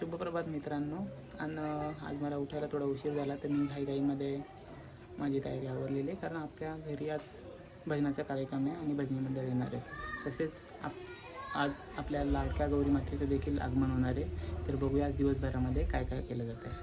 शुभप्रभात मित्रांनो. आणि आज मला उठायला थोडा उशीर झाला तर मी घाईघाईमध्ये माझी तयारी आवरलेली आहे. कारण आपल्या घरी आज भजनाचा कार्यक्रम आहे आणि भजनी मंडळ येणार आहे. तसेच आप आज आपल्या लाडक्या गौरी मातेचं देखील आगमन होणार आहे. तर बघूया आज दिवसभरामध्ये काय काय केलं जातं आहे.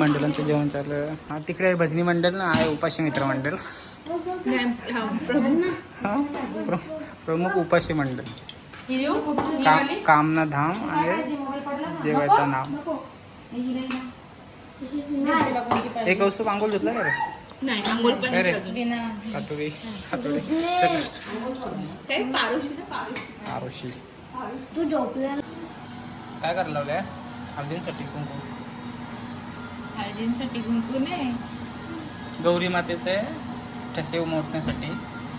मंडळांचं जेवण चालू आहे हा तिकडे भजनी मंडळ ना आहे उपाशी मित्र मंडळ प्र प्रमुख उपाशी मंडळ का कामना धाम आणि जेवायचं नाव. एक कौस्तुभ आंघोळ धुतला का रे? पण काय पारुशी तू करायला लावलंय? हळदींसाठी कुंकू. हळदींसाठी गौरी मातेचे ठसे उमटण्यासाठी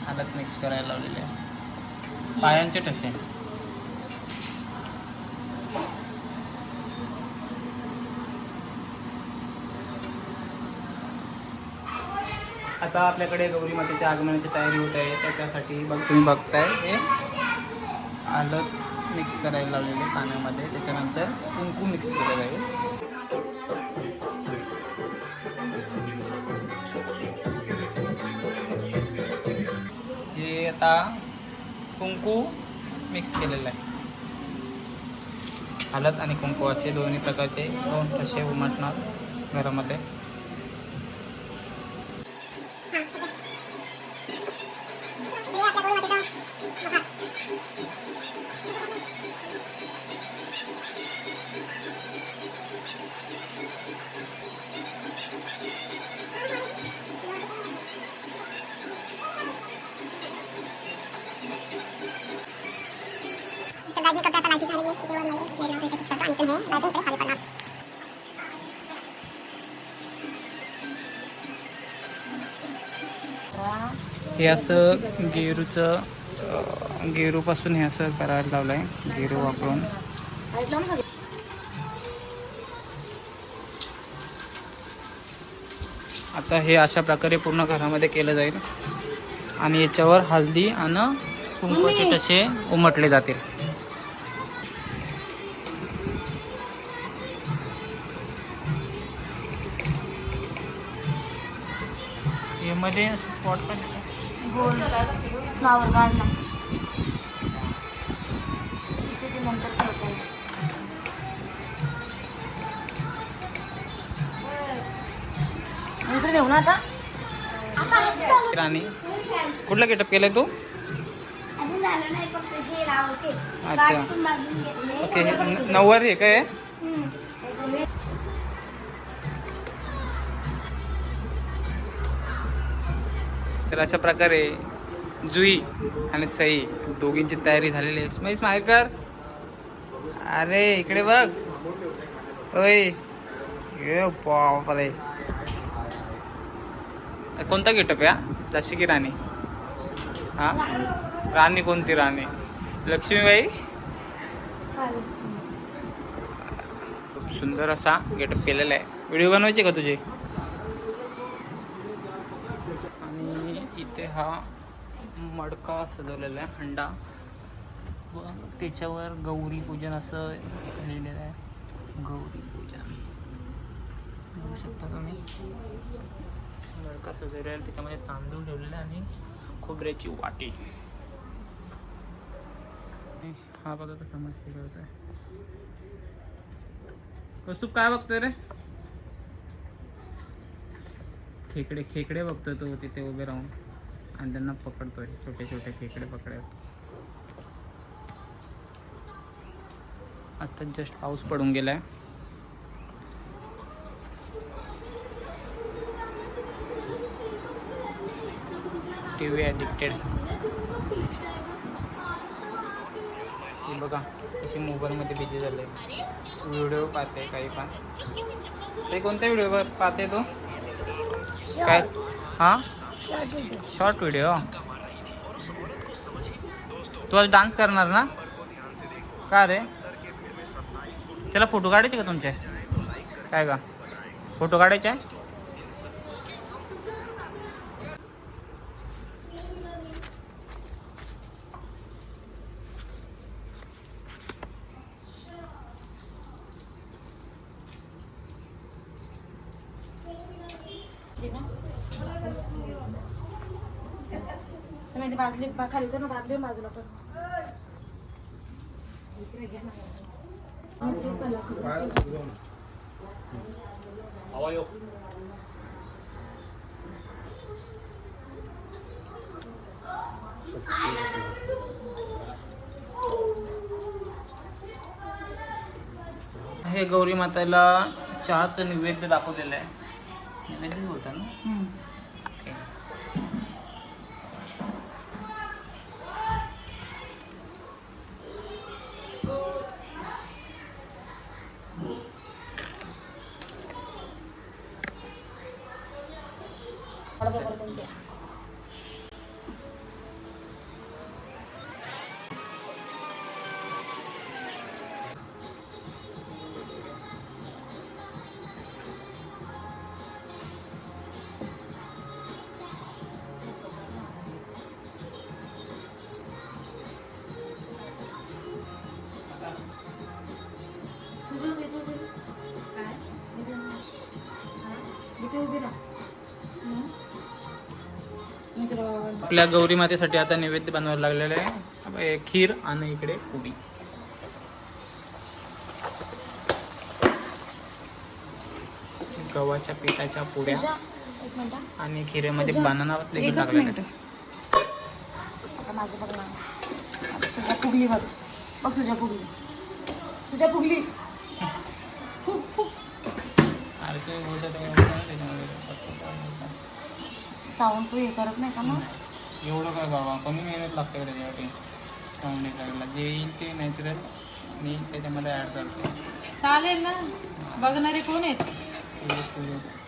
हळद मिक्स करायला लावलेले आहे. पायांचे ठसे. आता आपल्याकडे गौरी मातेच्या आगमनाची तयारी होत आहे. तर त्यासाठी बघ तुम्ही बघताय हे हळद मिक्स करायला लावलेले पाण्यामध्ये. त्याच्यानंतर कुंकू मिक्स केलेलं आहे आता कुंकू मिक्स केलेलं आहे. हळद आणि कुंकू असे दोन्ही प्रकारचे दोन ठसे उमटणार घरामध्ये. हे असं गेरूचं गेरूपासून हे असं करायला लावलं आहे गेरू वापरून. आता हे अशा प्रकारे पूर्ण घरामध्ये केलं जाईल. आणि याच्यावर हल्दी आणि कुंकवाचे तसे उमटले जातील. यामध्ये स्पॉट पण? गोल फ्लावर ते नंतर ठेवता. येईल. इकडे ठेवू ना आता. राणी कुठला गेटअप केलाय तू? अजून झालं नाही फक्त लावायचे. अच्छा. ओके हे नऊवारी आहे काय तर अशा प्रकारे जुई आणि सई दोघींची तयारी झालेली आहे. स्माईल स्माईल कर अरे इकडे बघ. ओय. बापरे. कोणता गेटअप या जशी की राणी? हा? राणी कोणती राणी? लक्ष्मीबाई? खूप सुंदर असा गेटअप केलेला आहे. व्हिडिओ बनवायचे का तुझे आणि इथे हा मडका सजवलेला आहे हंडा. व त्याच्यावर गौरी पूजन असं लिहिलेलं आहे. गौरी पूजन. बघू शकता तुम्ही. मडका सजवलेला आहे त्याच्यामध्ये तांदूळ ठेवलेला आहे आणि खोबऱ्याची वाटी. हा बघा कसा मस्ती करतोय तू काय बघतोय रे? खेकडे खेकडे बघतोय तो तिथे उभे राहून. आणि त्यांना पकडतोय छोटे छोटे खेकडे पकड आता जस्ट पाऊस पडून गेलाय. टी व्ही ॲडिक्टेड बघा कशी मोबाईलमध्ये बिझी झाले व्हिडिओ पाहते काही पण. ते कोणता व्हिडिओ पाहते तू? काय? हां? शॉर्ट व्हिडिओ तू आज डान्स करणार ना? का रे? त्याला फोटो काढायचे का तुमचे? काय का फोटो काढायचे? बाजली खाली तर बाजली बाजूला पण. हे गौरी माताला चहाचं नैवेद्य दाखवलेलं आहे. नैवेद्य होता ना? आपल्या गौरी मातेसाठी आता नैवेद्य बनवायला लागलेलं आहे. अब खीर आणि इकडे पुडी गव्हाच्या पिठाच्या मिनिट आणि खिरेमध्ये बनाना देखील आहे. माझं बघ ना. सुजा फुगली बघ. बघ सुजा फुगली. सुजा फुगली. फुग फुग. अरे ते बोलतात त्याच्यामध्ये सावंत तू हे करत नाही का मग? एवढं काय बाबा कमी मेहनत लागते का त्याच्यासाठी चांगली करायला जे येईल ते नॅचरल मी त्याच्यामध्ये ॲड करतो. चालेल ना. बघणारे कोण आहेत?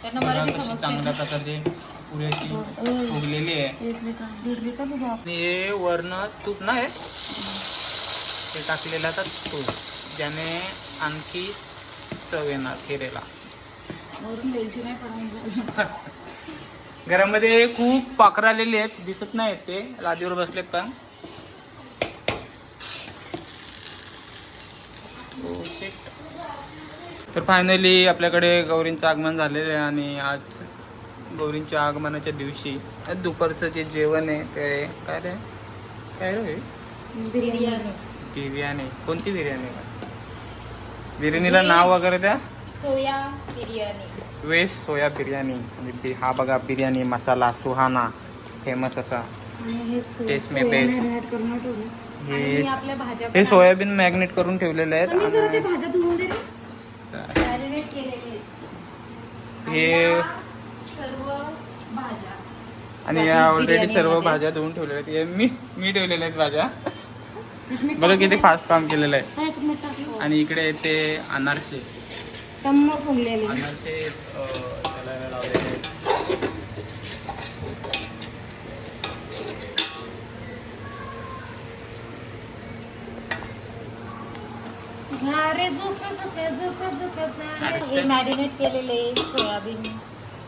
त्यांना मराठी चांगल्या प्रकारचे फुगलेली आहे. लिटर दीड लिटर तुझा आणि हे वर्ण तूप नाही ते टाकलेलं आता तूप. ज्याने आणखी चव येणार खिरेला वरून वेलची नाही पडून घरामध्ये खूप पाखरं आलेली आहेत. दिसत नाहीत ते. लादीवर बसलेत पण. Oh. तर फायनली आपल्याकडे गौरींचं आगमन झालेलं आहे आणि आज गौरींच्या आगमनाच्या दिवशी आज दुपारचं जे जेवण आहे ते काय रे? काय रे? बिर्याणी. बिर्याणी. कोणती बिर्याणी? बिर्याणीला नाव वगैरे द्या. Soya biryani. Veg soya biryani म्हणजे हा बघा बिर्याणी मसाला सुहाना फेमस असा. टेस्ट मे बेस्ट हे सोयाबीन मॅग्नेट करून ठेवलेले आहेत. हे आणि या ऑलरेडी. सर्व भाज्या धुवून ठेवलेल्या आहेत. हे मी मी ठेवलेल्या आहेत भाज्या. बघा किती फास्ट काम केलेलं आहे. आणि इकडे ते अनारसे. टम्म फुगलेली अं, त्याला लावलेले आहेत. घ्या रे झोपत होते, झोपत झोपत जा. रे. हे मॅरिनेट केलेले सोयाबीन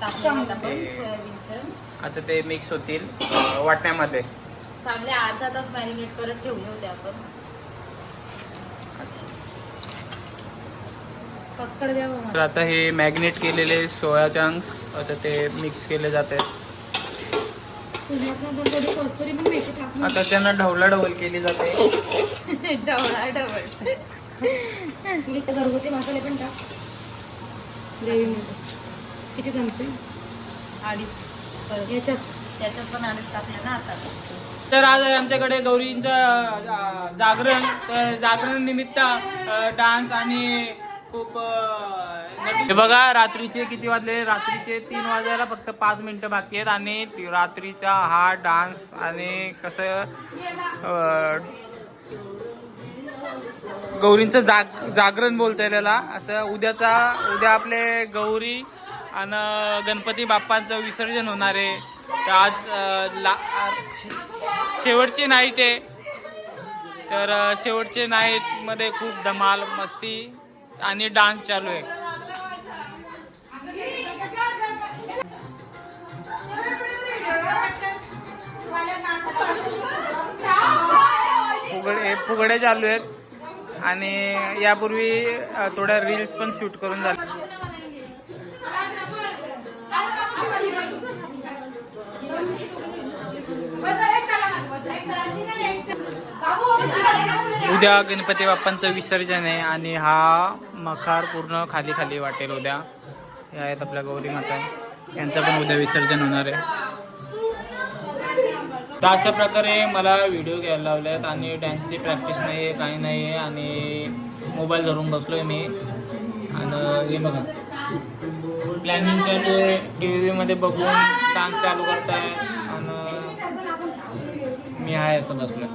टाकले आपण सोयाबीनचं आता ते मिक्स होतील वाटण्यामध्ये. चांगले अर्धा तास मॅरिनेट करत ठेवले होते आपण. तर. आता हे मॅग्नेट केलेले सोया चंक्स आता ते मिक्स केले जात आहेत. आता त्यांना ढवला ढवल केली जाते. डवळ थोडी घरगुती मसाले पण टाक. ग्रेव्हीमध्ये किती चमचे अडीच याच्यात. त्याच्यात पण अडीच टाकले ना आता. तर आज आहे आमच्याकडे गौरींचं जागरण. तर जागरण निमित्त डान्स आणि खूप हे बघा रात्रीचे किती वाजले? रात्रीचे तीन वाजायला फक्त पाच मिनिटं बाकी आहेत आणि रात्रीचा हा डान्स आणि कसं गौरींचं जाग जागरण बोलता येईल याला. असं उद्याचा उद्या आपले गौरी आणि गणपती बाप्पांचं विसर्जन होणार आहे. तर आज ला शेवटची नाईट आहे. तर शेवटचे नाईटमध्ये खूप धमाल मस्ती आणि डान्स चालू आहे. फुगडे फुगडे चालू आहेत. आणि यापूर्वी थोड्या रील्स पण शूट करून झाल्या उद्या गणपती बाप्पांचं विसर्जन आहे आणि हा मखार पूर्ण खाली खाली वाटेल उद्या. हे आहेत आपल्या गौरी माता. यांचं पण उद्या विसर्जन होणार आहे. तर अशा प्रकारे मला व्हिडिओ घ्यायला लावले आहेत आणि डॅन्सची प्रॅक्टिस नाही आहे काही नाही आहे आणि मोबाईल धरून बसलो आहे मी. आणि हे बघा. प्लॅनिंग चालू टी व्हीमध्ये बघून डान्स चालू करताय आणि मी आहे असं बसलो